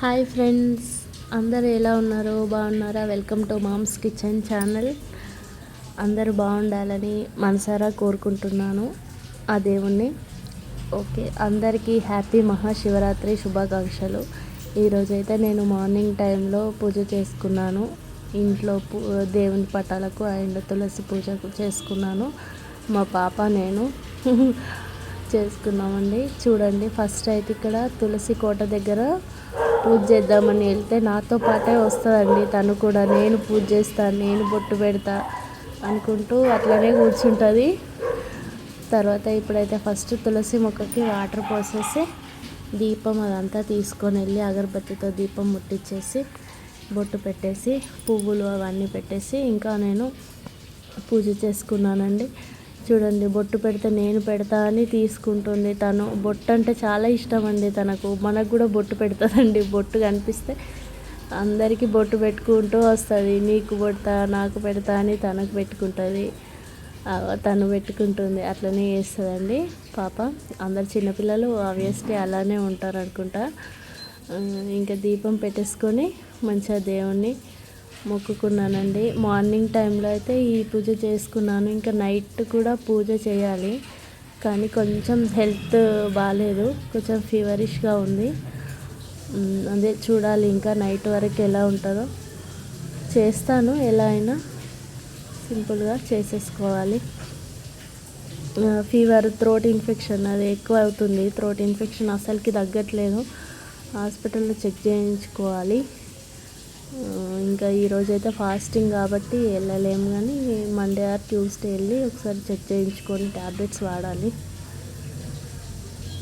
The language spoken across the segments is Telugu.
హాయ్ ఫ్రెండ్స్ అందరు ఎలా ఉన్నారో బాగున్నారా? Welcome to mom's kitchen channel. అందరూ బాగుండాలని మనసారా కోరుకుంటున్నాను. ఆ దేవుణ్ణి. ఓకే అందరికీ హ్యాపీ మహాశివరాత్రి శుభాకాంక్షలు. ఈరోజైతే నేను మార్నింగ్ టైంలో పూజ చేసుకున్నాను. ఇంట్లో పూ దేవుని పటాలకు అండ్ తులసి పూజ చేసుకున్నాను. మా పాప నేను. చేసుకున్నామండి చూడండి ఫస్ట్ అయితే ఇక్కడ తులసి కోట దగ్గర పూజ చేద్దామని వెళ్తే నాతో పాటే వస్తుందండి. తను కూడా నేను పూజ చేస్తాను నేను బొట్టు పెడతా అనుకుంటూ అట్లనే కూర్చుంటుంది. తర్వాత ఇప్పుడైతే ఫస్ట్ తులసి మొక్కకి వాటర్ పోసేసి దీపం అదంతా తీసుకొని వెళ్ళి అగరబత్తితో దీపం ముట్టించేసి బొట్టు పెట్టేసి పువ్వులు అవన్నీ పెట్టేసి ఇంకా నేను పూజ చేసుకున్నానండి. చూడండి బొట్టు పెడితే నేను పెడతా అని తీసుకుంటుంది తను. బొట్టు అంటే చాలా ఇష్టం అండి తనకు. మనకు కూడా బొట్టు పెడుతుందండి. బొట్టు కనిపిస్తే అందరికీ బొట్టు పెట్టుకుంటూ వస్తుంది. నీకు పెడతా నాకు పెడతా అని తనకు పెట్టుకుంటుంది. తను పెట్టుకుంటుంది. అట్లనే చేస్తుందండి పాప. అందరు చిన్నపిల్లలు ఆబ్వియస్లీ అలానే ఉంటారు అనుకుంటా ఇంకా దీపం పెట్టేసుకొని మంచిగా దేవుణ్ణి మొక్కుకున్నానండి. మార్నింగ్ టైంలో అయితే ఈ పూజ చేసుకున్నాను. ఇంకా నైట్ కూడా పూజ చేయాలి. కానీ కొంచెం హెల్త్ బాగాలేదు కొంచెం ఫీవరిష్గా ఉంది. అదే చూడాలి ఇంకా నైట్ వరకు ఎలా ఉంటుందో. చేస్తాను. ఎలా అయినా సింపుల్గా చేసేసుకోవాలి. ఫీవర్ థ్రోట్ ఇన్ఫెక్షన్ అది ఎక్కువ అవుతుంది. థ్రోట్ ఇన్ఫెక్షన్ అసలుకి తగ్గట్లేదు. హాస్పిటల్లో చెక్ చేయించుకోవాలి. ఇంకా ఈరోజు అయితే ఫాస్టింగ్ కాబట్టి వెళ్ళలేము కానీ మండే ఆర్ ట్యూస్డే వెళ్ళి ఒకసారి చెక్ చేయించుకొని ట్యాబ్లెట్స్ వాడాలి.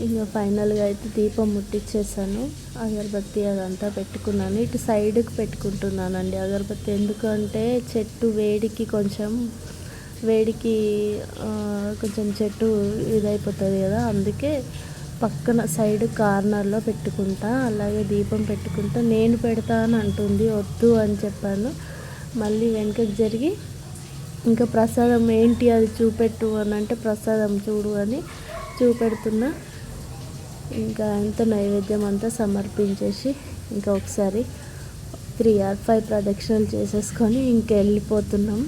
ఇంకా ఫైనల్గా అయితే దీపం ముట్టించేసాను అగరబత్తి అదంతా పెట్టుకున్నాను. ఇటు సైడ్కి పెట్టుకుంటున్నానండి అగరబత్తి. ఎందుకంటే చెట్టు వేడికి కొంచెం వేడికి కొంచెం చెట్టు ఇదైపోతుంది కదా అందుకే పక్కన సైడ్ కార్నర్లో పెట్టుకుంటా అలాగే దీపం పెట్టుకుంటా నేను పెడతా అని అంటుంది వద్దు అని చెప్పాను. మళ్ళీ వెనకకి జరిగి ఇంకా ప్రసాదం ఏంటి అది చూపెట్టు అని అంటే ప్రసాదం చూడు అని చూపెడుతున్నా. ఇంకా అంత నైవేద్యం అంతా సమర్పించేసి ఇంకా ఒకసారి త్రీ ఆర్ ఫైవ్ ప్రదక్షిణలు చేసేసుకొని ఇంకా వెళ్ళిపోతున్నాం.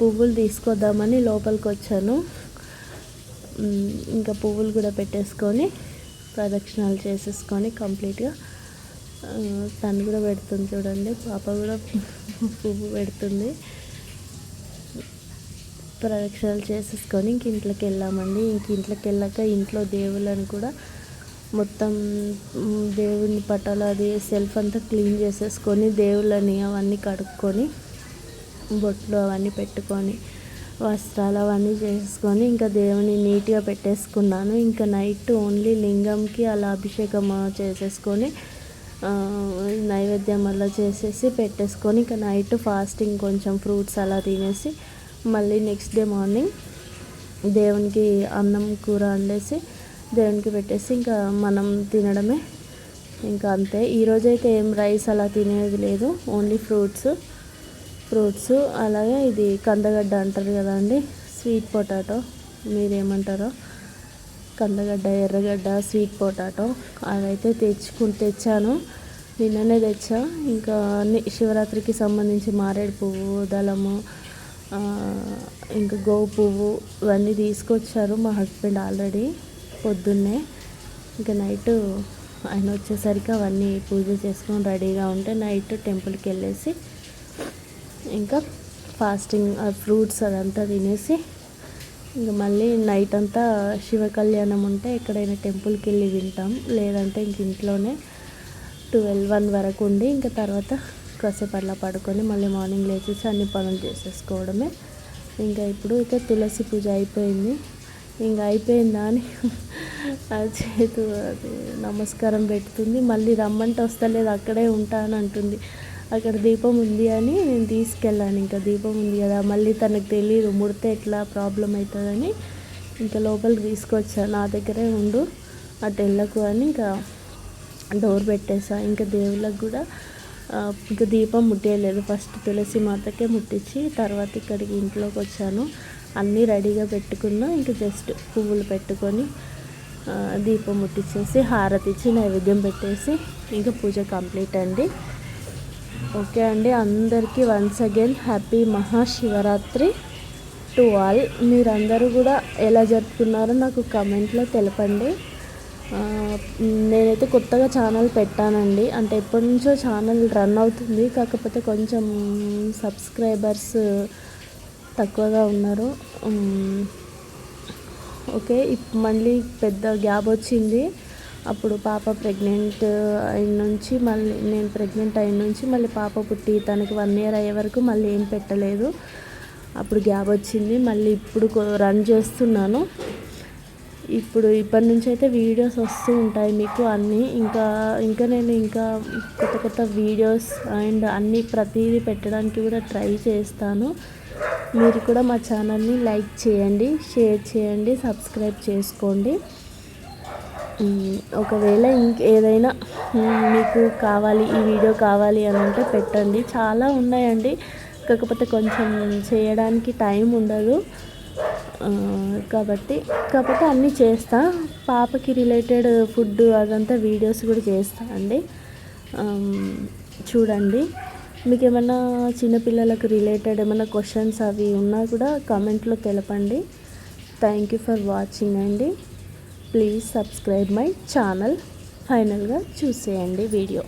పువ్వులు తీసుకొద్దామని లోపలికి వచ్చాను. ఇంకా పువ్వులు కూడా పెట్టేసుకొని ప్రదక్షిణాలు చేసేసుకొని కంప్లీట్గా తను కూడా పెడుతుంది చూడండి పాప కూడా పువ్వు పెడుతుంది. ప్రదక్షిణాలు చేసేసుకొని ఇంక ఇంట్లోకి వెళ్ళామండి. ఇంక ఇంట్లోకి వెళ్ళాక ఇంట్లో దేవుళ్ళని కూడా మొత్తం దేవుని పటాలు అది సెల్ఫ్ అంతా క్లీన్ చేసేసుకొని దేవుళ్ళని అవన్నీ కడుక్కొని బొట్లు అవన్నీ పెట్టుకొని వస్త్రాలు అవన్నీ చేసుకొని ఇంకా దేవుని నీట్గా పెట్టేసుకున్నాను. ఇంకా నైట్ ఓన్లీ లింగంకి అలా అభిషేకం చేసేసుకొని నైవేద్యం అలా చేసేసి పెట్టేసుకొని ఇంకా నైట్ ఫాస్టింగ్ కొంచెం ఫ్రూట్స్ అలా తినేసి మళ్ళీ నెక్స్ట్ డే మార్నింగ్ దేవునికి అన్నం కూర వండేసి దేవునికి పెట్టేసి ఇంకా మనం తినడమే. ఇంకా అంతే. ఈరోజైతే ఏం రైస్ అలా తినేది లేదు. Only fruits. ఫ్రూట్స్ అలాగే ఇది కందగడ్డ అంటారు కదండి స్వీట్ పొటాటో మీరేమంటారో? కందగడ్డ ఎర్రగడ్డ స్వీట్ పొటాటో అవైతే తెచ్చుకుని తెచ్చాను. నిన్ననే తెచ్చా. ఇంకా శివరాత్రికి సంబంధించి మారేడు పువ్వు దళము ఇంకా గోవు పువ్వు ఇవన్నీ తీసుకొచ్చారు మా హస్బెండ్ ఆల్రెడీ పొద్దున్నే. ఇంకా నైట్ ఆయన వచ్చేసరికి అవన్నీ పూజ చేసుకొని రెడీగా ఉంటే నైట్ టెంపుల్కి వెళ్ళేసి ఇంకా ఫాస్టింగ్ ఫ్రూట్స్ అదంతా తినేసి ఇంకా మళ్ళీ నైట్ అంతా శివ కళ్యాణం ఉంటే ఎక్కడైనా టెంపుల్కి వెళ్ళి వింటాం లేదంటే ఇంక ఇంట్లోనే ట్వెల్వ్ వన్ వరకు ఉండి ఇంకా తర్వాత కాసేపు అట్లా పడుకొని మళ్ళీ మార్నింగ్ లేచేసి అన్ని పనులు చేసేసుకోవడమే. ఇంకా ఇప్పుడు అయితే తులసి పూజ అయిపోయింది. ఇంకా అయిపోయిందా అని చేతు అది నమస్కారం పెడుతుంది. మళ్ళీ రమ్మంటే వస్తలేదు అక్కడే ఉంటా అని అంటుంది. అక్కడ దీపం ఉంది అని నేను తీసుకెళ్ళాను. ఇంకా దీపం ఉంది కదా మళ్ళీ తనకు తెలియదు ముడితే ఎట్లా ప్రాబ్లం అవుతుందని ఇంకా లోపలికి తీసుకొచ్చా నా దగ్గరే ఉండు అటు వెళ్ళకు అని ఇంకా డోర్ పెట్టేసా. ఇంకా దేవుళ్ళకి కూడా ఇంకా దీపం ముట్టేయలేదు. ఫస్ట్ తులసి మాతకే ముట్టించి తర్వాత ఇక్కడికి ఇంట్లోకి వచ్చాను. అన్నీ రెడీగా పెట్టుకున్నా ఇంకా జస్ట్ పువ్వులు పెట్టుకొని దీపం ముట్టించేసి హారతి ఇచ్చి నైవేద్యం పెట్టేసి ఇంకా పూజ కంప్లీట్ అండి ఓకే అండి అందరికీ once again happy Mahashivratri to all మీరందరూ కూడా ఎలా జరుపుకున్నారో నాకు కమెంట్లో తెలపండి. నేనైతే కొత్తగా ఛానల్ పెట్టానండి. అంటే ఎప్పటి నుంచో ఛానల్ రన్ అవుతుంది. కాకపోతే కొంచెం సబ్స్క్రైబర్స్ తక్కువగా ఉన్నారు. ఓకే మళ్ళీ పెద్ద గ్యాప్ వచ్చింది. అప్పుడు పాప ప్రెగ్నెంట్ అయిన నుంచి మళ్ళీ నేను ప్రెగ్నెంట్ అయిన నుంచి మళ్ళీ పాప పుట్టి తనకి వన్ ఇయర్ అయ్యే వరకు మళ్ళీ ఏం పెట్టలేదు. అప్పుడు గ్యాప్ వచ్చింది. మళ్ళీ ఇప్పుడు రన్ చేస్తున్నాను. ఇప్పుడు ఇప్పటి నుంచి అయితే వీడియోస్ వస్తూ ఉంటాయి మీకు అన్నీ. ఇంకా ఇంకా నేను ఇంకా కొత్త కొత్త వీడియోస్ అండ్ అన్నీ ప్రతిదీ పెట్టడానికి కూడా ట్రై చేస్తాను. మీరు కూడా మా ఛానల్ని లైక్ చేయండి షేర్ చేయండి సబ్స్క్రైబ్ చేసుకోండి. ఒకవేళ ఇంకేదైనా మీకు కావాలి ఈ వీడియో కావాలి అని అంటే పెట్టండి. చాలా ఉన్నాయండి. కాకపోతే కొంచెం చేయడానికి టైం ఉండదు. కాబట్టి కాకపోతే అన్నీ చేస్తా. పాపకి రిలేటెడ్ ఫుడ్ అదంతా వీడియోస్ కూడా చేస్తా అండి. చూడండి. మీకు ఏమైనా చిన్నపిల్లలకు రిలేటెడ్ ఏమైనా క్వశ్చన్స్ అవి ఉన్నా కూడా కామెంట్లో తెలపండి. థ్యాంక్ యూ ఫర్ వాచింగ్ అండి. Please subscribe my channel. ఫైనల్గా చూసేయండి వీడియో.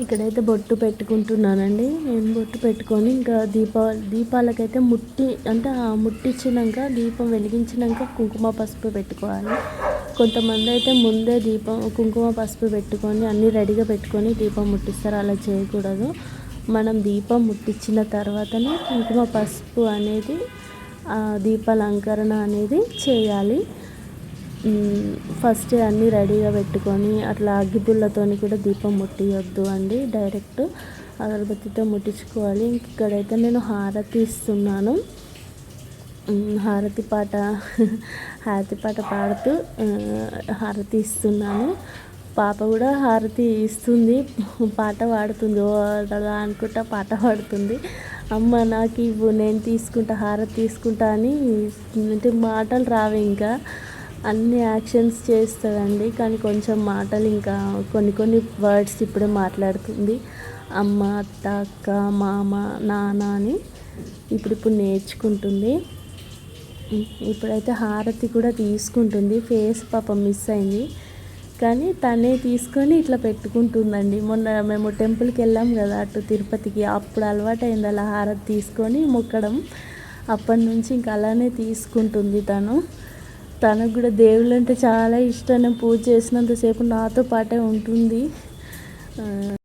ఇక్కడైతే బొట్టు పెట్టుకుంటున్నానండి. నేను బొట్టు పెట్టుకొని ఇంకా దీపా దీపాలకైతే ముట్టి అంటే ముట్టించినాక దీపం వెలిగించినాక కుంకుమ పసుపు పెట్టుకోవాలి. కొంతమంది అయితే ముందే దీపం కుంకుమ పసుపు పెట్టుకొని అన్నీ రెడీగా పెట్టుకొని దీపం ముట్టిస్తారు. అలా చేయకూడదు. మనం దీపం ముట్టించిన తర్వాతనే కుంకుమ పసుపు అనేది దీపాలంకరణ అనేది చేయాలి. ఫస్ట్ అన్నీ రెడీగా పెట్టుకొని అట్లా అగ్గిపుల్లతో కూడా దీపం ముట్టియొద్దు అండి డైరెక్ట్ అగరబత్తితో ముట్టించుకోవాలి. ఇక్కడైతే నేను హారతి ఇస్తున్నాను. హారతి పాట హారతి పాట పాడుతూ హారతి ఇస్తున్నాను. పాప కూడా హారతి ఇస్తుంది. పాట పాడుతుంది ఓ అనుకుంటా పాట పాడుతుంది. అమ్మ నాకు ఇవ్వు నేను తీసుకుంటా హారతి తీసుకుంటా అని అంటే మాటలు రావు ఇంకా. అన్ని యాక్షన్స్ చేస్తుందండి కానీ కొంచెం మాటలు ఇంకా కొన్ని కొన్ని వర్డ్స్ ఇప్పుడే మాట్లాడుతుంది. అమ్మ అత్త అక్క మామ నాన్న అని ఇప్పుడు ఇప్పుడు నేర్చుకుంటుంది. ఇప్పుడైతే హారతి కూడా తీసుకుంటుంది. ఫేస్ పాపం మిస్ అయింది. కానీ తనే తీసుకొని ఇట్లా పెట్టుకుంటుందండి. మొన్న మేము టెంపుల్కి వెళ్ళాం కదా అటు తిరుపతికి. అప్పుడు అలవాటు అయింది అలా హారతి తీసుకొని మొక్కడం. అప్పటి నుంచి ఇంకా అలానే తీసుకుంటుంది తను. తనకు కూడా దేవుళ్ళు అంటే చాలా ఇష్టం. పూజ చేసినంతసేపు నాతో పాటే ఉంటుంది.